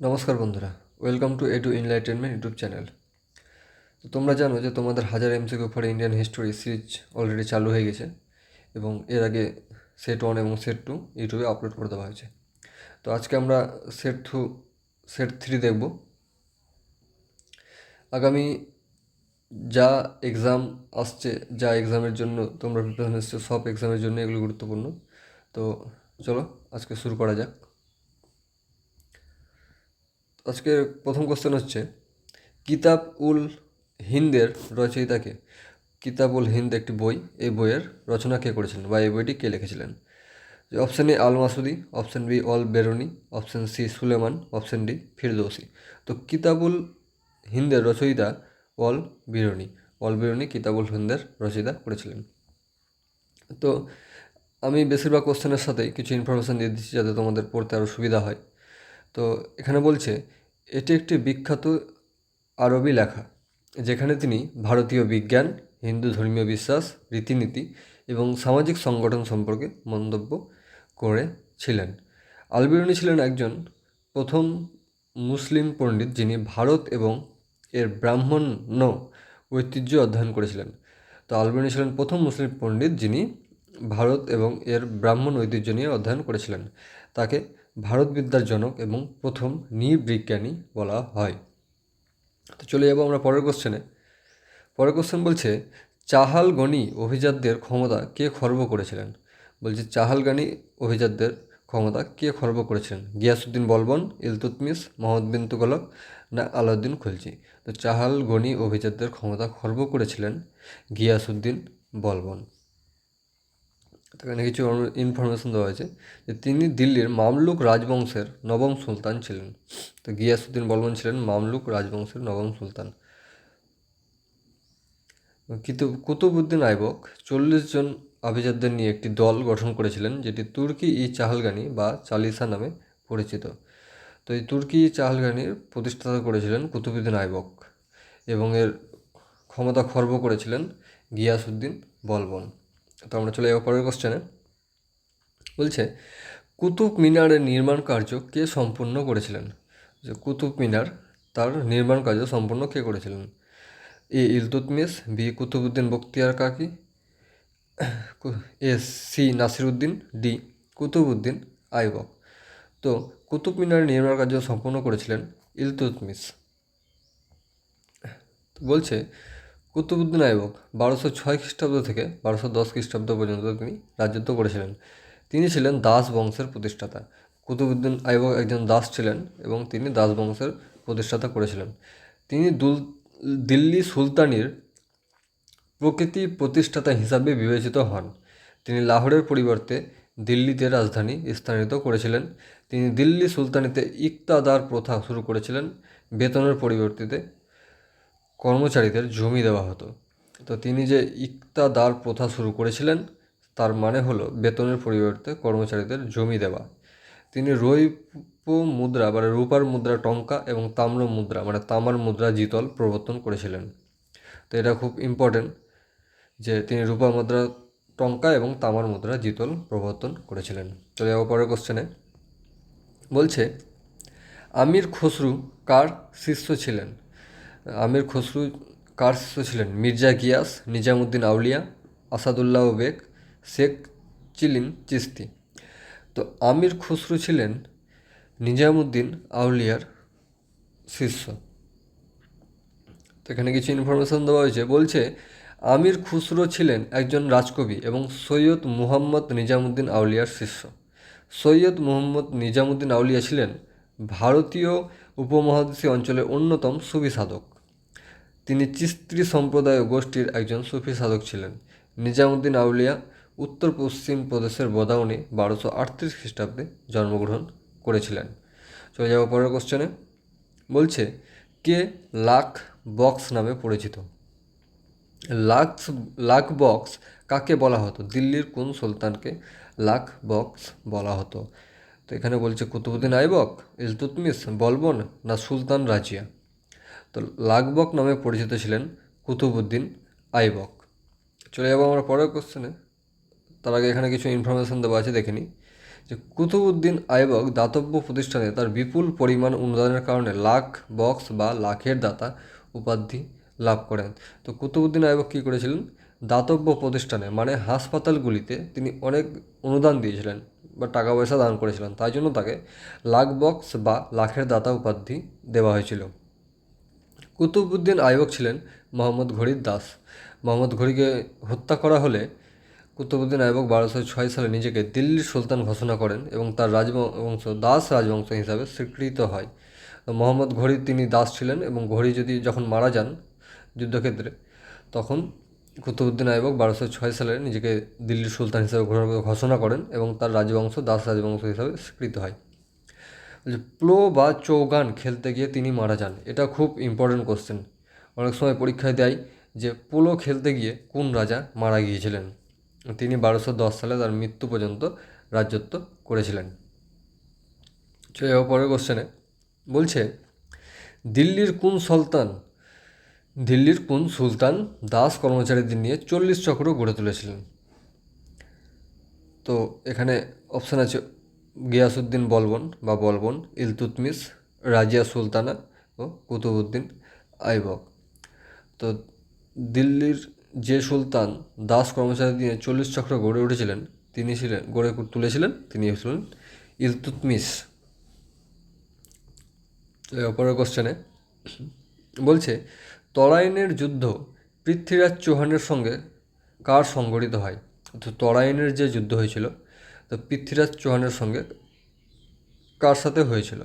নমস্কার বন্ধুরা welcome to Edu Enlightenment YouTube channel তো তোমরা জানো যে তোমাদের হাজার MCQ for Indian history series already চালু হয়ে গেছে এবং এর আগে সেট ওয়ান এবং সেট টু ইউটিউবে আপলোড করে দেওয়া হয়েছে। তো আজকে আমরা সেট টু সেট থ্রি দেখব। আগামী যা এক্সাম আসছে, যা এক্সামের জন্য তোমরা প্রিপারেশন এসছো সব এক্সামের জন্য এগুলো গুরুত্বপূর্ণ। তো চলো আজকে শুরু করা যাক। আজকের প্রথম কোশ্চেন হচ্ছে কিতাব উল হিন্দের রচয়িতাকে কিতাব উল হিন্দ একটি বই, এই বইয়ের রচনা কে করেছিলেন বা এই বইটি কে লিখেছিলেন? Option A Al Masudi option B Al Biruni option C Sulaiman option D Firdausi. তো কিতাবুল হিন্দের রচয়িতা অল বিরনি অল বিরনি কিতাবুল হিন্দের রচয়িতা করেছিলেন। তো আমি বেশিরভাগ কোশ্চেনের সাথেই কিছু ইনফরমেশান দিয়ে দিচ্ছি যাতে তোমাদের পড়তে আরও সুবিধা হয়। তো এখানে বলছে, এটি একটি বিখ্যাত আরবি লেখা, যেখানে তিনি ভারতীয় বিজ্ঞান, হিন্দু ধর্মীয় বিশ্বাস, রীতিনীতি এবং সামাজিক সংগঠন সম্পর্কে মন্তব্য করেছিলেন। আলবিরুনি ছিলেন একজন প্রথম মুসলিম পণ্ডিত যিনি ভারত এবং এর ব্রাহ্মণ্য ঐতিহ্য অধ্যয়ন করেছিলেন। তো আলবিরুনি ছিলেন প্রথম মুসলিম পণ্ডিত যিনি ভারত এবং এর ব্রাহ্মণ ঐতিহ্য নিয়ে অধ্যয়ন করেছিলেন। তাকে ভারতবিদ্যার জনক এবং প্রথম নৃবিজ্ঞানী বলা হয়। তো চলে যাব আমরা পরের কোশ্চেনে পরের কোশ্চেন বলছে, চাহাল গনি অভিজাতদের ক্ষমতা কে খর্ব করেছিলেন? বলছে, চাহাল গানি অভিজাতদের ক্ষমতা কে খর্ব করেছিলেন? গিয়াসুদ্দিন বলবন ইলতুতমিস মোহাম্মদ বিন তুগলক না আলাউদ্দিন খুলজি? তো চাহাল গনি অভিজাতদের ক্ষমতা খর্ব করেছিলেন গিয়াসুদ্দিন বলবন। এখানে কিছু ইনফরমেশন দেওয়া হয়েছে যে তিনি দিল্লির মামলুক রাজবংশের নবম সুলতান ছিলেন। তো গিয়াসুদ্দিন বলবন ছিলেন মামলুক রাজবংশের নবম সুলতান। কিন্তু কুতুবুদ্দিন আইবক চল্লিশ জন আভিজাতদের নিয়ে একটি দল গঠন করেছিলেন, যেটি তুর্কি ই চাহালগানি বা চালিসা নামে পরিচিত। তো এই তুর্কি ই চাহালগানির প্রতিষ্ঠাতা করেছিলেন কুতুবুদ্দিন আইবক এবং এর ক্ষমতা খর্ব করেছিলেন গিয়াসুদ্দিন বলবন তো আমরা চলে যাব পরের কোশ্চেনে বলছে, কুতুব মিনারের নির্মাণ কার্য কে সম্পূর্ণ করেছিলেন? যে কুতুব মিনার, তার নির্মাণ কার্য সম্পূর্ণ কে করেছিলেন? A Iltutmish B Qutbuddin Bakhtiyar Kaki, A C Nasiruddin D Qutbuddin Aibak. তো কুতুব মিনারের নির্মাণ কার্য সম্পূর্ণ করেছিলেন ইলতুতমিস বলছে কুতুবুদ্দিন আইবক বারোশো ছয় খ্রিস্টাব্দ থেকে বারোশো দশ খ্রিস্টাব্দ পর্যন্ত তিনি রাজত্ব করেছিলেন। তিনি ছিলেন দাস বংশের প্রতিষ্ঠাতা। কুতুবুদ্দিন আইবক একজন দাস ছিলেন এবং তিনি দাস বংশের প্রতিষ্ঠাতা করেছিলেন। তিনি দুল, দিল্লি সুলতানির প্রকৃতি প্রতিষ্ঠাতা হিসাবে বিবেচিত হন। তিনি লাহোরের পরিবর্তে দিল্লিতে রাজধানী স্থানিত করেছিলেন। তিনি দিল্লি সুলতানিতে ইকতাদার প্রথা শুরু করেছিলেন। বেতনের পরিবর্তিতে কর্মচারীদের জমি দেওয়া হতো। তো তিনি যে ইকতাদার প্রথা শুরু করেছিলেন, তার মানে হলো বেতনের পরিবর্তে কর্মচারীদের জমি দেওয়া। তিনি রৌপ্য মুদ্রা মানে রূপার মুদ্রা টঙ্কা এবং তাম্র মুদ্রা মানে তামার মুদ্রা জিতল প্রবর্তন করেছিলেন। তো এটা খুব ইম্পর্টেন্ট যে তিনি রূপা মুদ্রা, টঙ্কা এবং তামার মুদ্রা জিতল প্রবর্তন করেছিলেন। চলে যাব পরের কোশ্চেনে বলছে, আমির খসরু কার শিষ্য ছিলেন? আমির খসরু কার শিষ্য ছিলেন? মির্জা গিয়াস, নিজামুদ্দিন আউলিয়া, আসাদুল্লাহ বেগ, শেখ চিলিন চিস্তি। তো আমির খসরু ছিলেন নিজামুদ্দিন আউলিয়ার শিষ্য। তো এখানে কিছু ইনফরমেশন দেওয়া হয়েছে। বলছে, আমির খুসরো ছিলেন একজন রাজকবি এবং সৈয়দ মুহাম্মদ নিজামুদ্দিন আউলিয়ার শিষ্য। সৈয়দ মুহাম্মদ নিজামুদ্দিন আউলিয়া ছিলেন ভারতীয় উপমহাদেশীয় অঞ্চলের অন্যতম সুফি সাধক। তিনি চিস্ত্রি সম্প্রদায় গোষ্ঠীর একজন সুফি সাধক ছিলেন। নিজামুদ্দিন আউলিয়া উত্তর পশ্চিম প্রদেশের বদাউনে বারোশো আটত্রিশ খ্রিস্টাব্দে জন্মগ্রহণ করেছিলেন। চলে যাব পরের কোশ্চেনে বলছে, কে লাখ বক্স নামে পরিচিত? লাক্স লাখ বক্স কাকে বলা হতো? দিল্লির কোন সুলতানকে লাখ বক্স বলা হতো? তো এখানে বলছে, কুতুবুদ্দিন আইবক ইলতুতমিস বলবন, না সুলতান রাজিয়া? তো লাখবক নামে পরিচিত ছিলেন কুতুবুদ্দিন আইবক। চলে যাব আমরা পরের কোশ্চেনে তার আগে এখানে কিছু ইনফরমেশান দেওয়া আছে, দেখে নিই যে কুতুবুদ্দিন আইবক দাতব্য প্রতিষ্ঠানে তার বিপুল পরিমাণ অনুদানের কারণে লাখ বক্স বা লাখের দাতা উপাধি লাভ করেন। তো কুতুবুদ্দিন আইবক কী করেছিলেন? দাতব্য প্রতিষ্ঠানে মানে হাসপাতালগুলিতে তিনি অনেক অনুদান দিয়েছিলেন বা টাকা পয়সা দান করেছিলেন। তাই জন্য তাকে লাখ বক্স বা লাখের দাতা উপাধি দেওয়া হয়েছিল। কুতুবউদ্দিন আইবক ছিলেন মোহাম্মদ ঘড়ির দাস। মোহাম্মদ ঘড়িকে হত্যা করা হলে কুতুবউদ্দিন আইবক বারোশো ছয় সালে নিজেকে দিল্লির সুলতান ঘোষণা করেন এবং তার রাজবংশ, দাস রাজবংশ হিসাবে স্বীকৃত হয়। মোহাম্মদ ঘড়ি তিনি দাস ছিলেন এবং ঘড়ি যদি যখন মারা যান যুদ্ধক্ষেত্রে, তখন কুতুবউদ্দিন আইবক বারোশো ছয় সালে নিজেকে দিল্লির সুলতান হিসাবে ঘোষণা- করেন এবং তার রাজবংশ, দাস রাজবংশ হিসাবে স্বীকৃত হয়। প্লো বা চৌগান খেলতে গিয়ে তিনি মারা যান। এটা খুব ইম্পর্টেন্ট কোশ্চেন অনেক সময় পরীক্ষায় দেয় যে পোলো খেলতে গিয়ে কোন রাজা মারা গিয়েছিলেন? তিনি বারোশো দশ সালে তার মৃত্যু পর্যন্ত রাজত্ব করেছিলেন। পরের কোশ্চেনে বলছে, দিল্লির কোন সুলতান, দিল্লির কোন সুলতান দাস কর্মচারীদের নিয়ে চল্লিশ চক্র গড়ে তুলেছিলেন? তো এখানে অপশান আছে গিয়াসুদ্দিন বলবন বা বলবন ইলতুতমিস রাজিয়া সুলতানা ও কুতুবউদ্দিন আইবক। তো দিল্লির যে সুলতান দাস কর্মচারী দিয়ে চল্লিশ চক্র গড়ে উঠেছিলেন, তিনি ছিলেন, গড়ে তুলেছিলেন, তিনি ছিলেন ইলতুতমিস অপরের কোশ্চেনে বলছে, তরাইনের যুদ্ধ পৃথ্বীরাজ চৌহানের সঙ্গে কার সংগঠিত হয়? তো তরাইনের যে যুদ্ধ হয়েছিল তো পৃথ্বীরাজ চৌহানের সঙ্গে কার সাথে হয়েছিল?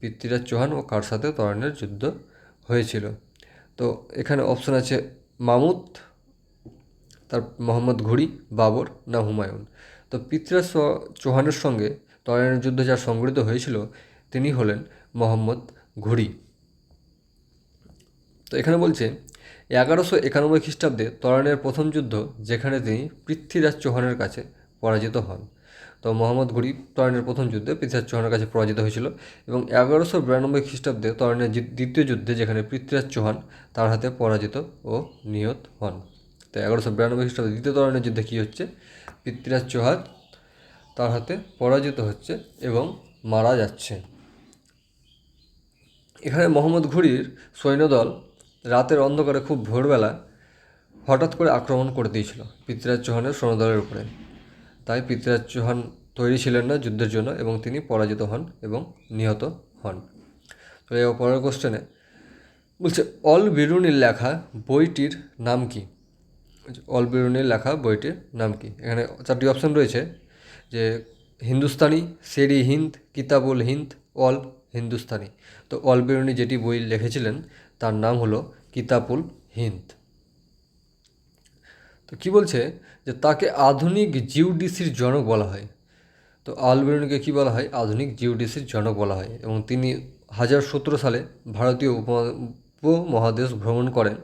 পৃথ্বীরাজ চৌহান ও কার সাথে তরাইনের যুদ্ধ হয়েছিল? তো এখানে অপশন আছে মামুদ, তার মোহাম্মদ ঘুরি বাবর না হুমায়ুন। তো পৃথ্বীরাজ চৌহানের সঙ্গে তরাইনের যুদ্ধ যার সংগঠিত হয়েছিল, তিনি হলেন মোহাম্মদ ঘুরি তো এখানে বলছে, এগারোশো একানব্বই খ্রিস্টাব্দে তরাইনের প্রথম যুদ্ধ যেখানে তিনি পৃথ্বীরাজ চৌহানের কাছে পরাজিত হন। তো মোহাম্মদ ঘুরি তরাইনের প্রথম যুদ্ধে পৃথ্বীরাজ চৌহানের কাছে পরাজিত হয়েছিল এবং এগারোশো বিরানব্বই খ্রিস্টাব্দে তরাইনের যি- দ্বিতীয় যুদ্ধে যেখানে পৃথ্বীরাজ চৌহান তার হাতে পরাজিত ও নিহত হন। তো এগারোশো বিরানব্বই খ্রিস্টাব্দে দ্বিতীয় তরাইনের যুদ্ধে কী হচ্ছে? পৃথ্বীরাজ চৌহান তার হাতে পরাজিত হচ্ছে এবং মারা যাচ্ছে। এখানে মোহাম্মদ ঘুরির সৈন্যদল রাতের অন্ধকারে খুব ভোরবেলা হঠাৎ করে আক্রমণ করে দিয়েছিল পৃথ্বীরাজ চৌহানের সৈন্যদলের উপরে। তাই পৃথ্বীরাজ চৌহান তৈরি ছিলেন না যুদ্ধের জন্য এবং তিনি পরাজিত হন এবং নিহত হন। তো এই পরের কোশ্চেনে বলছে, অল বিরুনির লেখা বইটির নাম কি? অল বিরুনির লেখা বইটির নাম কি? এখানে চারটি অপশন রয়েছে, যে হিন্দুস্তানি, সেরি হিন্দ, কিতাবুল হিন্দ, অল হিন্দুস্তানি। তো অল বিরুনি যেটি বই লিখেছিলেন, তার নাম হলো কিতাবুল হিন্দ। তো কি বলছে যে তাকে আধুনিক জিউডিসির জনক বলা হয়। তো আলবেরুনিকে কী বলা হয়? আধুনিক জিওডিসির জনক বলা হয় এবং তিনি হাজার সতেরো সালে ভারতীয় উপমহাদেশ ভ্রমণ করেন।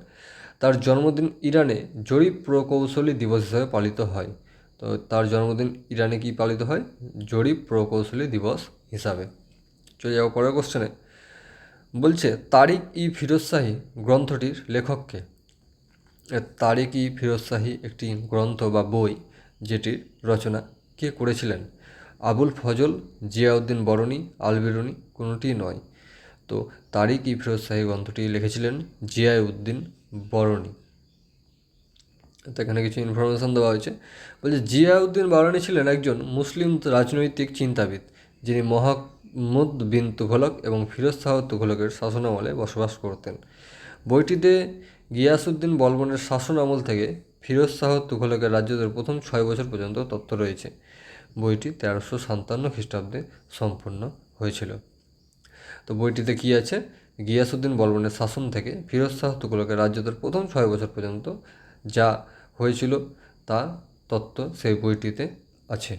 তার জন্মদিন ইরানে জরিপ প্রকৌশলী দিবস হিসাবে পালিত হয়। তো তার জন্মদিন ইরানে কি পালিত হয়? জরিপ প্রকৌশলী দিবস হিসাবে। চলে যাব পরের কোশ্চেনে বলছে তারিক ই ফিরোজ শাহী গ্রন্থটির লেখককে। তারিক ফিরোজ শাহী একটি গ্রন্থ বা বই যেটির রচনা কে করেছিলেন? আবুল ফজল, জিয়াউদ্দিন বরণী আলবিরুনি কোনোটি নয়। তো তারিক ফিরোজ শাহী গ্রন্থটি লিখেছিলেন জিয়াউদ্দিন বরণী। তো এখানে কিছু ইনফরমেশন দেওয়া হয়েছে। বলছে, জিয়াউদ্দিন বারানি ছিলেন একজন মুসলিম রাজনৈতিক চিন্তাবিদ, যিনি মোহাম্মদ বিন তুঘলক এবং ফিরোজ শাহ তুঘলকের শাসনামলে বসবাস করতেন। বইটিতে গিয়াসুদ্দিন বলবনের শাসন আমল থেকে ফিরোজ শাহ তুঘলকের রাজ্যদের প্রথম ছয় বছর পর্যন্ত তথ্য রয়েছে। বইটি তেরোশো সাতান্ন খ্রিস্টাব্দে সম্পূর্ণ হয়েছিল। তো বইটিতে কী আছে? গিয়াসুদ্দিন বলবনের শাসন থেকে ফিরোজ শাহ তুঘলকের রাজ্যদের প্রথম ছয় বছর পর্যন্ত যা হয়েছিল তা তত্ত্ব সেই বইটিতে আছে।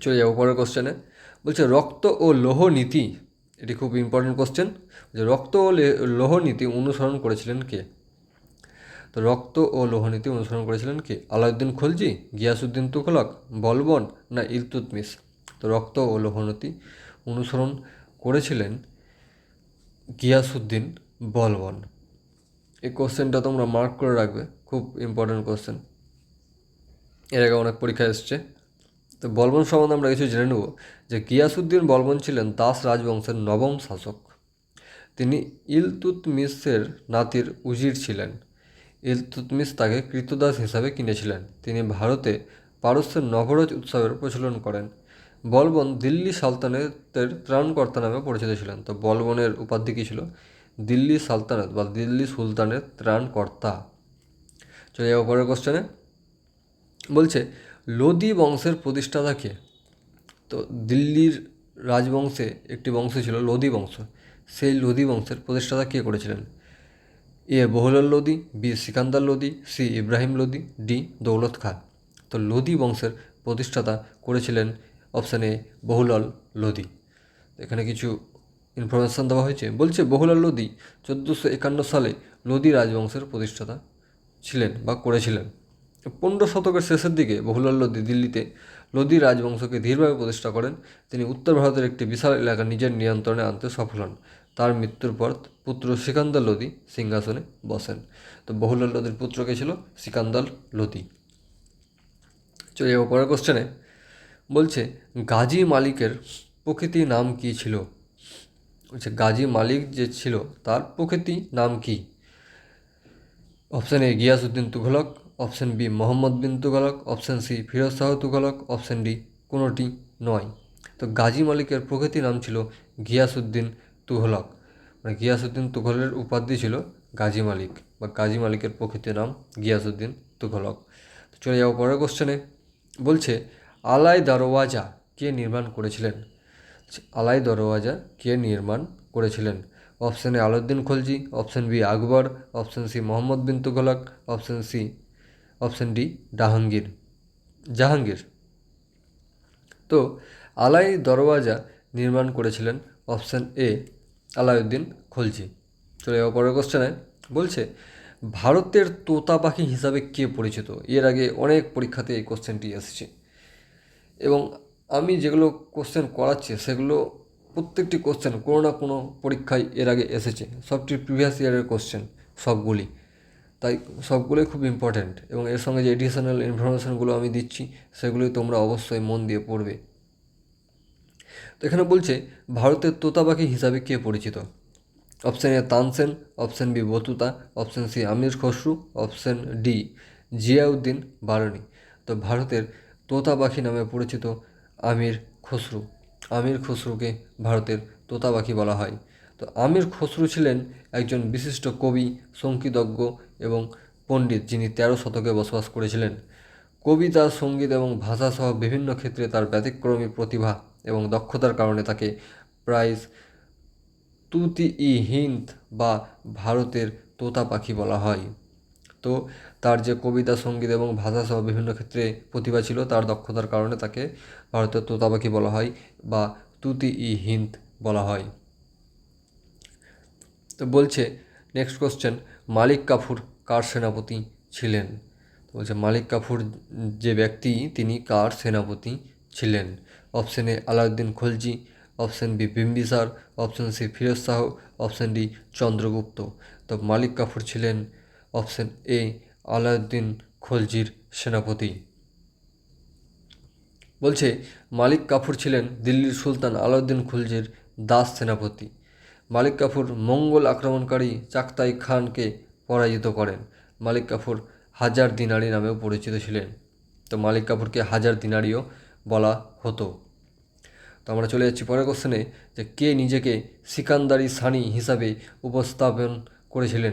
চলে যাব পরের কোশ্চেনে বলছে, রক্ত ও লৌহ নীতি এটি খুব ইম্পর্টেন্ট কোশ্চেন যে রক্ত ও লে- লৌহ নীতি অনুসরণ করেছিলেন কে? তো রক্ত ও লোহনীতি অনুসরণ করেছিলেন কে? আলাউদ্দিন খলজি গিয়াসুদ্দিন তুঘলক, বলবন না ইলতুতমিস তো রক্ত ও লোহনীতি অনুসরণ করেছিলেন গিয়াসুদ্দিন বলবন। এই কোশ্চেনটা তোমরা মার্ক করে রাখবে, খুব ইম্পর্টেন্ট কোশ্চেন এর আগে অনেক পরীক্ষা এসছে। তো বলবন সম্বন্ধে আমরা কিছু জেনে নেব। যে গিয়াসুদ্দিন বলবন ছিলেন দাস রাজবংশের নবম শাসক। তিনি ইলতুতমিসের নাতির উজির ছিলেন। ইলতুতমিস তাকে কৃতদাস হিসাবে কিনেছিলেন। তিনি ভারতে পারস্যের নবরোজ উৎসবের প্রচলন করেন। বলবন দিল্লি সালতানাতের ত্রাণকর্তা নামে পরিচিত ছিলেন। তো বলবনের উপাধি কী ছিল? দিল্লি সালতানাত বা দিল্লি সুলতানের ত্রাণকর্তা। চলে যাব পরের কোশ্চেনে বলছে, লোদি বংশের প্রতিষ্ঠাতা কে? তো দিল্লির রাজবংশে একটি বংশ ছিল লোদি বংশ। সেই লোদি বংশের প্রতিষ্ঠাতা কে করেছিলেন? A Bahlul Lodi B Sikandar Lodi C Ibrahim Lodi D Daulat Khan. তো লোদি বংশের প্রতিষ্ঠাতা করেছিলেন অপশান এ বহুলাল লোদি এখানে কিছু ইনফরমেশান দেওয়া হয়েছে। বলছে বহুলাল লোদি চোদ্দোশো একান্ন সালে লোদি রাজবংশের প্রতিষ্ঠাতা ছিলেন বা করেছিলেন। পনেরো শতকের শেষের দিকে বহুলাল লোদি দিল্লিতে লোদি রাজবংশকে ধীরভাবে প্রতিষ্ঠা করেন। তিনি উত্তর ভারতের একটি বিশাল এলাকা নিজের নিয়ন্ত্রণে আনতে সফল হন। তার মৃত্যুর পর পুত্র সিকান্দার লোদি সিংহাসনে বসেন। তো বহুলাল লোদির পুত্রকে ছিল? সিকান্দার লোদি চলে যাব পরের কোশ্চেনে বলছে, গাজী মালিকের প্রকৃতি নাম কী ছিল? বলছে, গাজী মালিক যে ছিল তার প্রকৃতি নাম কী? Option A Ghiyasuddin Tughlaq option B Muhammad bin Tughlaq option C Firoz Shah Tughlaq option D কোনোটি নয়। তো গাজী মালিকের প্রকৃতি নাম ছিল গিয়াসউদ্দিন তুঘলক মানে গিয়াসউদ্দিন তুঘলের উপাধি ছিল গাজী মালিক, বা গাজী মালিকের প্রকৃত নাম গিয়াসুদ্দিন তুঘলক তো চলে যাব পরের কোশ্চেনে বলছে, আলাই দরওয়াজা কে নির্মাণ করেছিলেন? আলাই দরওয়াজা কে নির্মাণ করেছিলেন? Option Alauddin Khalji, option B Akbar, option C Muhammad bin Tughlaq option C option D, Jahangir. Jahangir. তো, আলাই দরওয়াজা নির্মাণ করেছিলেন অপশান এ, আলাউদ্দিন খলজি। চলে যাব পরের কোশ্চেনে বলছে, ভারতের তোতা পাখি হিসাবে কে পরিচিত? এর আগে অনেক পরীক্ষাতে এই কোশ্চেনটি এসেছে। এবং আমি যেগুলো কোশ্চেন করাচ্ছি, সেগুলো প্রত্যেকটি কোশ্চেন কোনো না কোনো পরীক্ষায় এর আগে এসেছে। সবটি প্রিভিয়াস ইয়ারের কোশ্চেন সবগুলি। তাই সবগুলোই খুব ইম্পর্ট্যান্ট এবং এর সঙ্গে যে এডিশনাল ইনফরমেশানগুলো আমি দিচ্ছি, সেগুলোই তোমরা অবশ্যই মন দিয়ে পড়বে। তো এখানে বলছে, ভারতের তোতা পাখি হিসাবে কে পরিচিত? Option A Tansen option B Battuta option C Amir Khusrau option D Ziauddin Barani তো ভারতের তোতা পাখি নামে পরিচিত আমির খসরু। আমির খসরুকে ভারতের তোতা পাখি বলা হয়। তো আমির খসরু ছিলেন একজন বিশিষ্ট কবি সঙ্গীতজ্ঞ এবং পণ্ডিত যিনি তেরো শতকে বসবাস করেছিলেন। কবিতা সংগীত এবং ভাষাসহ বিভিন্ন ক্ষেত্রে তার ব্যতিক্রমী প্রতিভা এবং দক্ষতার কারণে তাকে প্রাইজ তুতি ই হিন্দ বা ভারতের তোতা পাখি বলা হয়। তো তার যে কবিতা, সংগীত এবং ভাষাসহ বিভিন্ন ক্ষেত্রে প্রতিভা ছিল, তার দক্ষতার কারণে তাকে ভারতের তোতা পাখি বলা হয় বা তুতি ই হিন্দ বলা হয়। তো বলছে নেক্সট কোশ্চেন মালিক কাফুর কার সেনাপতি ছিলেন? তো বলছে, মালিক কাফুর যে ব্যক্তি, তিনি কার সেনাপতি ছিলেন? Option A Alauddin Khalji option B Bimbisara option C Firoz Shah option D Chandragupta. তো মালিক কাফুর ছিলেন অপশন এ আলাউদ্দিন খলজির সেনাপতি। বলছে, মালিক কাফুর ছিলেন দিল্লির সুলতান আলাউদ্দিন খুলজির দাস সেনাপতি। মালিক কাফুর মঙ্গল আক্রমণকারী চাকতাই খানকে পরাজিত করেন। মালিক কাফুর হাজার দিনারি নামেও পরিচিত ছিলেন। তো মালিক কাফুরকে হাজার দিনারিও বলা হতো। তো আমরা চলে যাচ্ছি পরের কোশ্চেনে যে কে নিজেকে সিকান্দারি সানি হিসাবে উপস্থাপন করেছিলেন?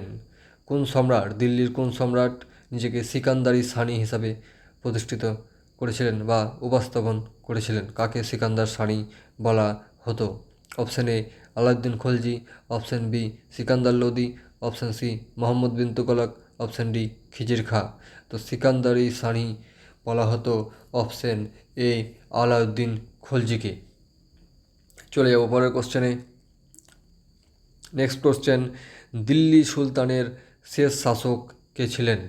কোন সম্রাট? দিল্লির কোন সম্রাট নিজেকে সিকান্দারি সানি হিসাবে প্রতিষ্ঠিত করেছিলেন বা উপস্থাপন করেছিলেন? কাকে সিকান্দার সানি বলা হতো? Option Alauddin Khalji, option B, Sikandar Lodi option C, Muhammad bin Tughlaq option D, Khizr Khan. তো সিকান্দারি সানি বলা হতো অপশান এ, আলাউদ্দিন খলজিকে। চলে যাব পরের কোশ্চেনে নেক্সট কোশ্চেন দিল্লি সুলতানের শেষ শাসক কে ছিলেন?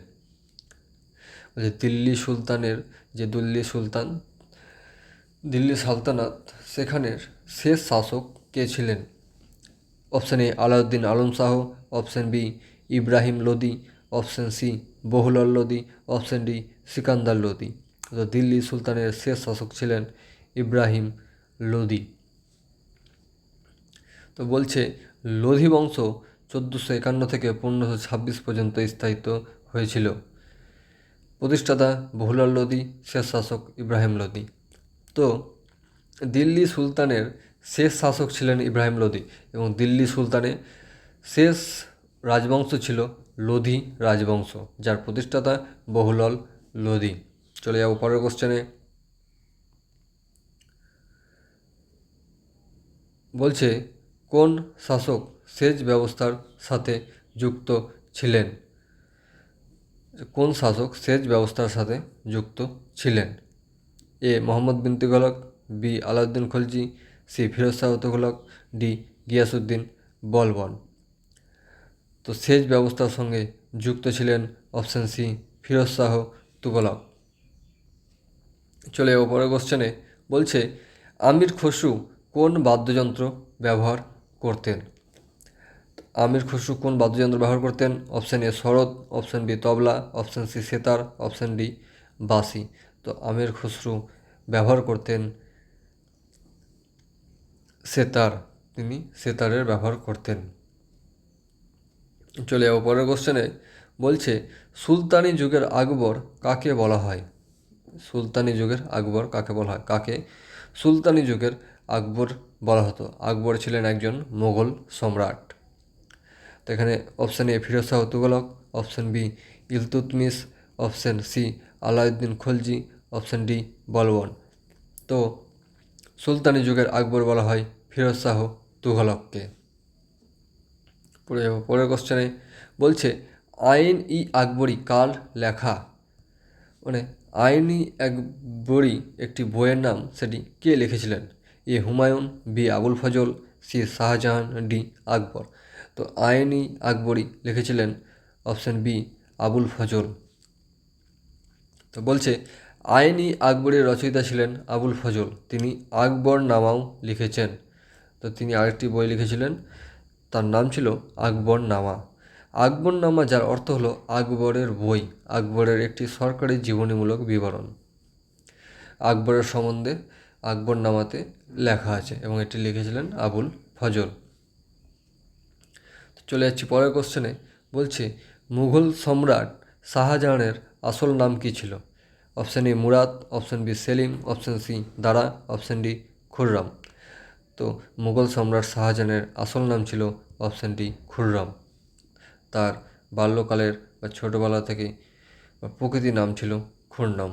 বলছে দিল্লি সুলতানের, যে দিল্লি সুলতান, দিল্লি সালতানাত, সেখানের শেষ শাসক কে ছিলেন? Option A, Alauddin Alam Shah option B, Ibrahim Lodi, option C, Bahlul Lodi, option D, Sikandar Lodi. তো দিল্লি সুলতানের শেষ শাসক ছিলেন ইব্রাহিম লোদি। তো বলছে, লোধি বংশ চোদ্দোশো একান্ন থেকে পনেরোশো ছাব্বিশ পর্যন্ত স্থায়িত্ব হয়েছিল। প্রতিষ্ঠাতা বহুলাল লোদি, শেষ শাসক ইব্রাহিম লোদি। তো দিল্লি সুলতানের শেষ শাসক ছিলেন ইব্রাহিম লোদি এবং দিল্লি সুলতানে শেষ রাজবংশ ছিল লোধি রাজবংশ, যার প্রতিষ্ঠাতা বহুলাল লোদি চলে যাব পরের কোশ্চেনে বলছে, কোন শাসক সেচ ব্যবস্থার সাথে যুক্ত ছিলেন? কোন শাসক সেচ ব্যবস্থার সাথে যুক্ত ছিলেন? A, Muhammad bin Tughlaq, B, Alauddin Khalji C Firoz Shah Tughlaq D Ghiyasuddin Balban. তো সেচ ব্যবস্থার সঙ্গে যুক্ত ছিলেন অপশান সি ফিরোজ শাহ তুগলক। চলে ওপরে কোশ্চেনে বলছে, আমির খসরু কোন বাদ্যযন্ত্র ব্যবহার করতেন? আমির খসরু কোন বাদ্যযন্ত্র ব্যবহার করতেন? Option A sarod, option B tabla, option C sitar, option D বাসি তো আমির খসরু ব্যবহার করতেন সেতার, তিনি সেতারের ব্যবহার করতেন। চলে যাব পরের কোশ্চেনে বলছে, সুলতানি যুগের আকবর কাকে বলা হয়? সুলতানি যুগের আকবর কাকে বলা হয়? কাকে? সুলতানি যুগের আকবর বলা হতো। আকবর ছিলেন একজন মোগল সম্রাট। তো এখানে option A Firoz Shah Tughlaq option B Iltutmish option C Alauddin Khalji option D Balban তো সুলতানি যুগের আকবর বলা হয় ফিরোজ শাহ তুঘলককে। পরের কোশ্চেনে বলছে, আইন ই আকবরী কার লেখা? মানে আইন ই আকবরী একটি বইয়ের নাম, সেটি কে লিখেছিলেন? A Humayun, B Abul Fazl, C Shah Jahan, D Akbar. তো আইন ই আকবরী লিখেছিলেন অপশান বি আবুল ফজল। তো বলছে আইন আকবরের রচয়িতা ছিলেন আবুল ফজল। তিনি আকবর নামাও লিখেছেন। তো তিনি আরেকটি বই লিখেছিলেন, তার নাম ছিল আকবর নামা। আকবর নামা, যার অর্থ হলো আকবরের বই, আকবরের একটি সরকারি জীবনীমূলক বিবরণ। আকবরের সম্বন্ধে আকবর নামাতে লেখা আছে এবং এটি লিখেছিলেন আবুল ফজল। চলে যাচ্ছি পরের কোশ্চেনে বলছে, মুঘল সম্রাট শাহজাহানের আসল নাম কী ছিল? Option A Murad, option B Salim, option C Dara, option D Khurram. তো মুঘল সম্রাট শাহজাহানের আসল নাম ছিল অপশান ডি খুররাম। তার বাল্যকালের বা ছোটোবেলা থেকে বা প্রকৃতির নাম ছিল খুররাম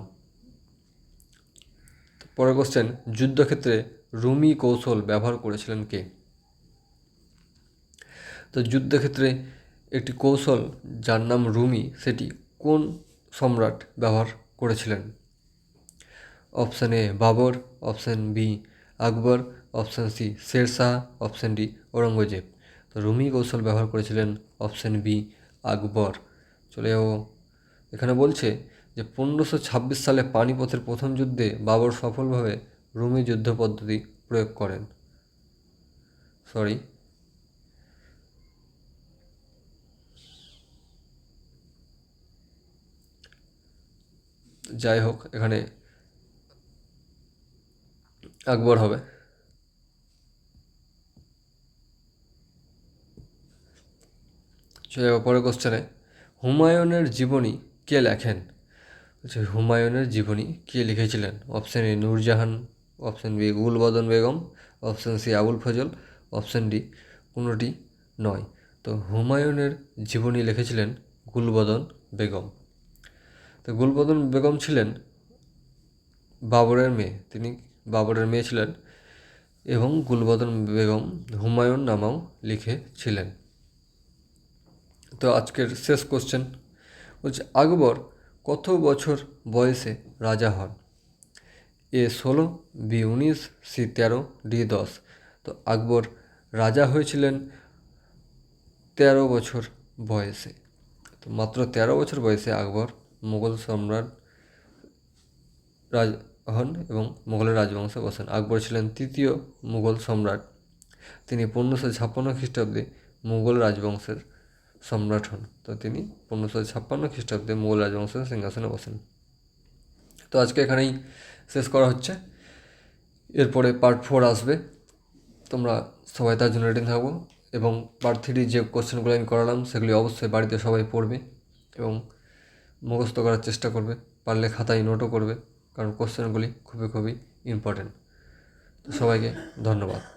পরের কোশ্চেন যুদ্ধক্ষেত্রে রুমি কৌশল ব্যবহার করেছিলেন কে? তো যুদ্ধক্ষেত্রে একটি কৌশল যার নাম রুমি, সেটি কোন সম্রাট ব্যবহার করেছিলেন। Option A Babur, option B Akbar, option C Sher Shah, option D Aurangzeb. তো রুমি কৌশল ব্যবহার করেছিলেন অপশান বি আকবর। চলে যাব। এখানে বলছে যে পনেরোশো ছাব্বিশ সালে পানিপথের প্রথম যুদ্ধে বাবর সফলভাবে রুমি যুদ্ধ পদ্ধতি প্রয়োগ করেন। সরি যাই হোক, এখানে আকবর হবে। চলে পরের কোশ্চেনে হুমায়ুনের জীবনী কে লেখেন? হচ্ছে হুমায়ুনের জীবনী কে লিখেছিলেন? Option A Nur Jahan option B Gulbadan Begum option C Abul Fazl option D কোনোটি নয়। তো হুমায়ুনের জীবনী লিখেছিলেন গুলবদন বেগম। তো গুলবদন বেগম ছিলেন বাবরের মেয়ে। তিনি বাবরের মেয়ে ছিলেন এবং গুলবদন বেগম হুমায়ুন নামাও লিখেছিলেন তো আজকের শেষ কোশ্চেন বলছে, আকবর কত বছর বয়সে রাজা হন? এ ষোলো, বি উনিশ, সি তেরো, ডি দশ। তো আকবর রাজা হয়েছিলেন তেরো বছর বয়সে। তো মাত্র তেরো বছর বয়সে আকবর মুঘল সম্রাট রাজ হন এবং মুঘলের রাজবংশে বসেন। আকবর ছিলেন তৃতীয় মুঘল সম্রাট। তিনি পনেরোশো ছাপ্পান্ন খ্রিস্টাব্দে মুঘল রাজবংশের সম্রাট হন। তো তিনি পনেরোশো ছাপ্পান্ন খ্রিস্টাব্দে মুঘল রাজবংশের সিংহাসনে বসেন। তো আজকে এখানেই শেষ করা হচ্ছে। এরপরে পার্ট ফোর আসবে। তোমরা সবাই তার জন্য রেডি থাকব এবং পার্ট থ্রি যে কোশ্চেনগুলো আমি করালাম, সেগুলি অবশ্যই বাড়িতে সবাই পড়বে। এবং মুখস্থ করার চেষ্টা করবে, পারলে খাতায় নোটও করবে, কারণ কোশ্চেনগুলি খুবই খুবই ইম্পর্টেন্ট তো সবাইকে ধন্যবাদ।